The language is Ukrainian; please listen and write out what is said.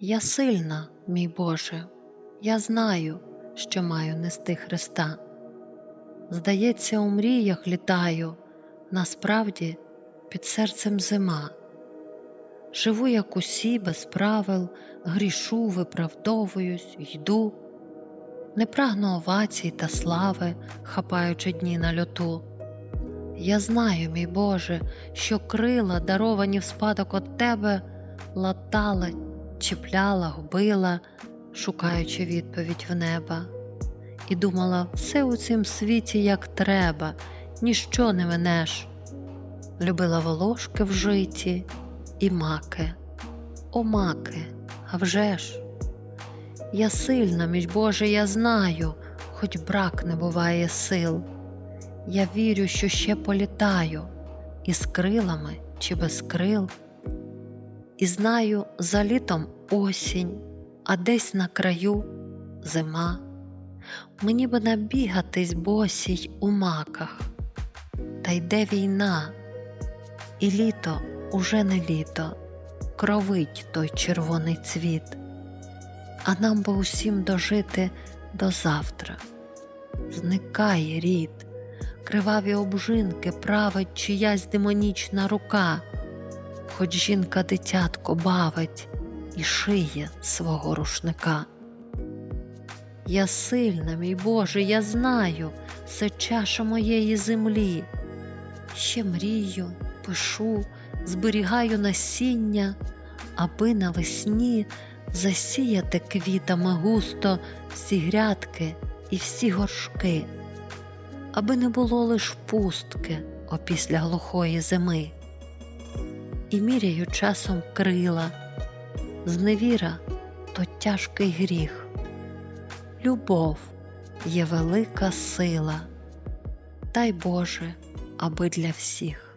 Я сильна, мій Боже, я знаю, що маю нести Христа. Здається, у мріях літаю, насправді під серцем зима. Живу, як усі, без правил, грішу, виправдовуюсь, йду, не прагну овацій та слави, хапаючи дні на льоту. Я знаю, мій Боже, що крила, даровані в спадок от Тебе, латала, чіпляла, губила, шукаючи відповідь в неба. І думала, все у цім світі як треба, ніщо не минеш. Любила волошки в житті і маки, о маки, а вже ж. Я сильна, мій Боже, я знаю, хоч брак не буває сил. Я вірю, що ще політаю, із крилами чи без крил. І знаю, за літом осінь, а десь на краю зима. Мені би набігатись босій у маках, та йде війна, і літо уже не літо, кровить той червоний цвіт, а нам би усім дожити до завтра. Зникає рід, криваві обжинки править чиясь демонічна рука, хоч жінка дитятко бавить і шиє свого рушника. Я сильна, мій Боже, я знаю, це чаша моєї землі. Ще мрію, пишу, зберігаю насіння, аби навесні засіяти квітами густо всі грядки і всі горшки, аби не було лиш пустки опісля глухої зими. І міряю часом крила, зневіра то тяжкий гріх. Любов є велика сила, дай Боже, аби для всіх.